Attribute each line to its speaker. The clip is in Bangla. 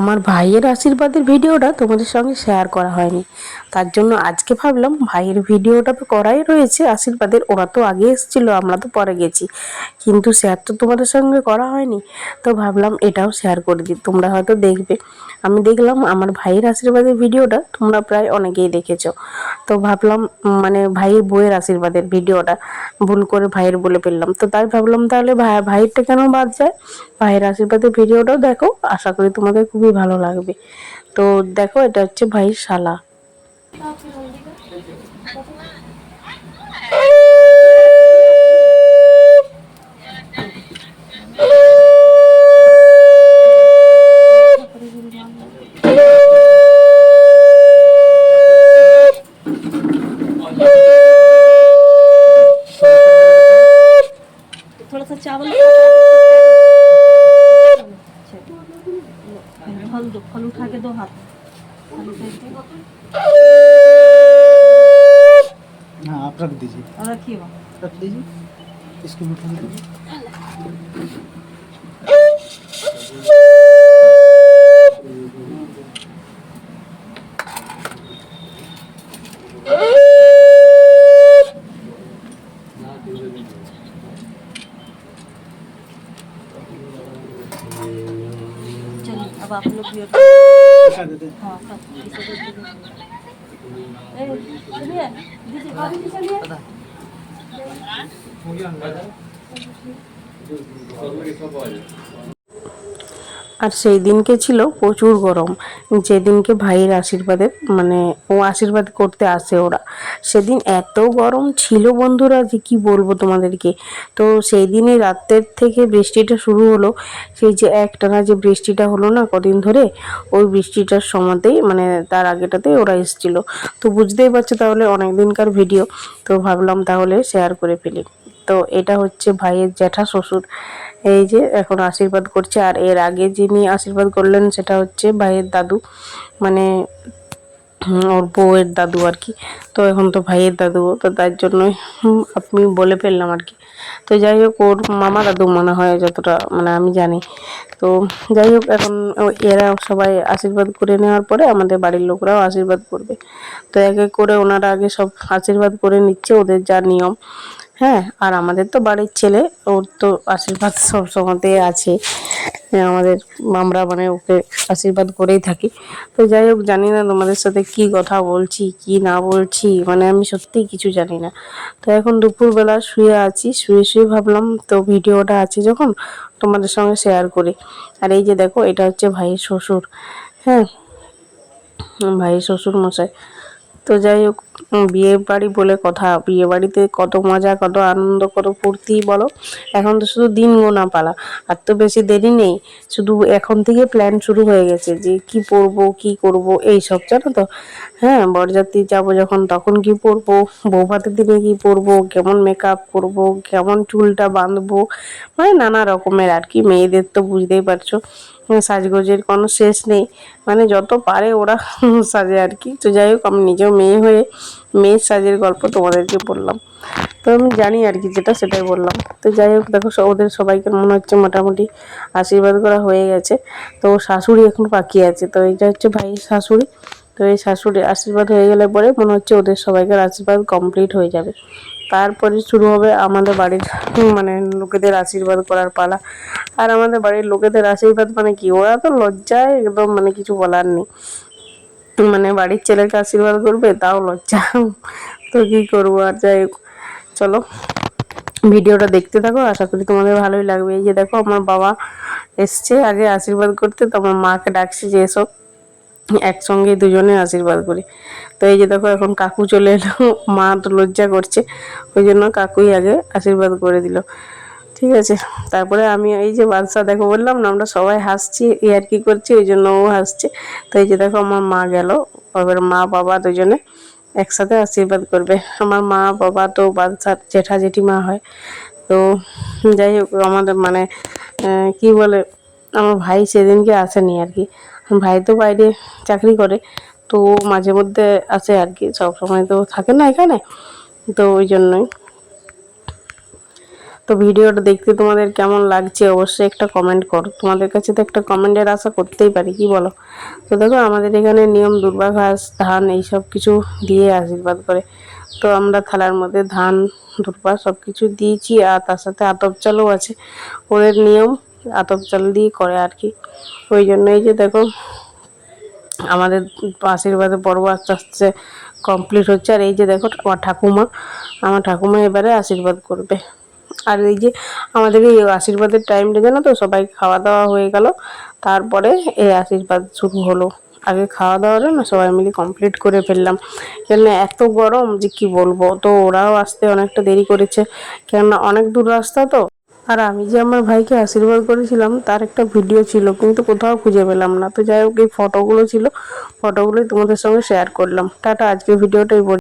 Speaker 1: আমার ভাইয়ের আশীর্বাদের ভিডিওটা তোমাদের সঙ্গে শেয়ার করা হয়নি। তার জন্য আজকে ভাবলাম ভাইয়ের ভিডিওটা তো করাই রয়েছে, আশীর্বাদের। ওরা তো আগে এসেছিল, আমরা তো পরে গেছি। কিন্তু শেয়ার তো তোমাদের সঙ্গে করা হয়নি। তো ভাবলাম এটাও শেয়ার করে দিই। তোমরা হয়তো দেখবে। আমি দেখলাম আমার ভাইয়ের আশীর্বাদের ভিডিওটা তোমরা প্রায় অনেকেই দেখেছ। তো ভাবলাম মানে ভাইয়ের বইয়ের আশীর্বাদের ভিডিওটা ভুল করে ভাইয়ের বলে ফেললাম। তো তাই ভাবলাম তাহলে ভাই, ভাইয়েরটা কেন বাদ যায়? ভাইয়ের আশীর্বাদের ভিডিওটাও দেখো। আশা করি তোমাদের খুবই ভালো লাগবে তো দেখো এটা হচ্ছে ভাইয়ের শালা
Speaker 2: थोड़ा सा चावल फल दो फल उठा के दो हाथ
Speaker 3: हाँ आप रख दीजिए
Speaker 2: रखिए वहाँ
Speaker 3: रख लीजिए इसको उठा दीजिए
Speaker 2: चलिए अब आप लोग भी और-
Speaker 3: दिखा देते हैं
Speaker 2: हाँ सब
Speaker 1: আর সেই দিনকে ছিল প্রচুর গরম। যেদিনকে ভাইয়ের আশীর্বাদে মানে ও আশীর্বাদ করতে আসে ওরা। সেদিন এত গরম ছিল বন্ধুরা যে কি বলব তোমাদেরকে। তো সেই দিনই রাতের থেকে বৃষ্টিটা শুরু হলো। সেই যে একটানা যে বৃষ্টিটা হলো না কদিন ধরে, ওই বৃষ্টিটার সময়তেই মানে তার আগেটাতেই ওরা এসেছিল। তো বুঝতেই পারছ তাহলে অনেক দিনকার ভিডিও। তো ভাবলাম তাহলে শেয়ার করে ফেলি। তো এটা হচ্ছে ভাইয়ের জ্যাঠা শ্বশুর। এই যে এখন আশীর্বাদ করছে, আর এর আগে যিনি আশীর্বাদ করলেন সেটা হচ্ছে ভাইয়ের দাদু মানে ওর বউয়ের দাদু আর কি। তো এখন তো ভাইয়ের দাদু, তো তার জন্যই আপনি বলে ফেললাম আর কি। তো যাই হোক, ওর মামা দাদু মনে হয় যতটা মানে আমি জানি। তো যাই হোক, এখন এরা সবাই আশীর্বাদ করে নেওয়ার পরে আমাদের বাড়ির লোকরাও আশীর্বাদ করবে। তো এক এক করে ওনারা আগে সব আশীর্বাদ করে নিচ্ছে, ওদের যা নিয়ম। হ্যাঁ আর আমাদের তো বাড়ির ছেলে, ওর তো আশীর্বাদ সব সময়তে আছে। আমাদের আমরা মানে ওকে আশীর্বাদ করেই থাকি। তো যাই হোক, জানি না তোমাদের সাথে কি কথা বলছি, কি না বলছি মানে আমি সত্যিই কিছু জানি না। তো এখন দুপুরবেলা শুয়ে আছি, শুয়ে শুয়ে ভাবলাম, তো ভিডিওটা আছে যখন তোমাদের সঙ্গে শেয়ার করি। আর এই যে দেখো, এটা হচ্ছে ভাইয়ের শ্বশুর। হ্যাঁ ভাইয়ের শ্বশুর মশাই তো যাই হোক বিয়ে বাড়ি বলে কথা। বিয়ে বাড়িতে কত মজা, কত আনন্দ, কত ফুর্তি, বলো। এখন তো শুধু দিন গোনা পালা। আর তো বেশি দেরি নেই। শুধু এখন থেকে প্ল্যান শুরু হয়ে গেছে যে কি পরবো, কি করব, এই সব, জানো তো? হ্যাঁ বরযাত্রী যাব যখন, তখন কি পরবো? বৌভাতের দিনে কি পরবো? কেমন মেকআপ করব? কেমন চুলটা বাঁধবো? মানে নানা রকমের আর কি। মেয়েদের তো বুঝতেই পারছ সাজগোজের কোনো শেষ নেই। মানে যত পারে ওরা সাজে আর কি। তো যাই হোক, আমি নিজেও মেয়ে হয়ে মেয়ের সাজের গল্প তোমাদেরকে বললাম। তো আমি জানি আর কি যেটা সেটাই বললাম। তো যাই হোক, দেখো ওদের সবাইকে মনে হচ্ছে মোটামুটি আশীর্বাদ করা হয়ে গেছে। তো শাশুড়ি এখন বাকি আছে। তো এটা হচ্ছে ভাই শাশুড়ি। তো এই শাশুড়ি আশীর্বাদ হয়ে গেলে পরে মনে হচ্ছে ওদের সবাইকার আশীর্বাদ কমপ্লিট হয়ে যাবে। তারপরে শুরু হবে আমাদের বাড়ির মানে লোকেদের আশীর্বাদ করার পালা। আর আমাদের বাড়ির লোকেদের আশীর্বাদ মানে কি? ওরা তো লজ্জায় একদম মানে কিছু বলার নেই। মানে বাড়ির ছেলেকে আশীর্বাদ করবে, তাও লজ্জা। তো কি করব আর যাই চলো, ভিডিওটা দেখতে থাকো, আশা করি তোমাদের ভালোই লাগবে। এই যে দেখো, আমার বাবা এসছে আগে আশীর্বাদ করতে, তো আমার মাকে ডাকছি যে এসব একসঙ্গে দুজনে আশীর্বাদ করি। তো এই যে দেখো, এখন কাকু চলে এলো, মা তো লজ্জা করছে, ওই জন্য কাকুই আগে আশীর্বাদ করে দিল। ঠিক আছে। তারপরে আমি এই যে বাদশা, দেখো বললাম না, আমরা সবাই হাসছি ইয়ার কি করছি ওই জন্য ও হাসছে। তো এই যে দেখো, আমার মা গেল এবার মা, বাবা দুজনে একসাথে আশীর্বাদ করবে। আমার মা, বাবা তো বাদশার জেঠা জেঠিমা হয়। তো যাই হোক, আমাদের মানে কি বলে, আমার ভাই সেদিনকে আসেনি আর কি। ভাই তো বাইরে চাকরি করে, তো মাঝে মধ্যে আসে আর কি। সব সময় তো থাকে না এখানে। তো ওই জন্যই। তো ভিডিওটা দেখতে তোমাদের কেমন লাগছে অবশ্যই একটা কমেন্ট করো। তোমাদের কাছে তো একটা কমেন্টের আশা করতেই পারি, কি বলো? তো দেখো আমাদের এখানে নিয়ম দুর্বা ঘাস ধান এইসব কিছু দিয়ে আশীর্বাদ করে। তো আমরা থালার মধ্যে ধান, দুর্বা সব কিছু দিয়েছি আর তার সাথে আতপ চালও আছে। ওদের নিয়ম আতপ চাল দিয়ে করে আর কি। ওই জন্যই যে দেখো আমাদের আশীর্বাদে পর্ব আস্তে আস্তে কমপ্লিট হচ্ছে। আর এই যে দেখো আমার ঠাকুমা আমার ঠাকুমা এবারে আশীর্বাদ করবে। আর এই যে আমাদের এই আশীর্বাদের টাইমটা জানো তো, সবাই খাওয়া দাওয়া হয়ে গেল। তারপরে এই আশীর্বাদ শুরু হলো। আগে খাওয়া দাওয়াটা না, সবাই মিলে কমপ্লিট করে ফেললাম। কেননা এত গরম, যে কি বলব? তো ওরাও আসতে অনেকটা দেরি করেছে। কেননা অনেক দূর রাস্তা তো। আর আমি যে আমার ভাইকে আশীর্বাদ করেছিলাম, তার একটা ভিডিও ছিল, কিন্তু কোথাও খুঁজে পেলাম না। তো যাই হোক, এই ফটোগুলো ছিল ফটোগুলোই তোমাদের সঙ্গে শেয়ার করলাম। টাটা আজকে ভিডিওটাই।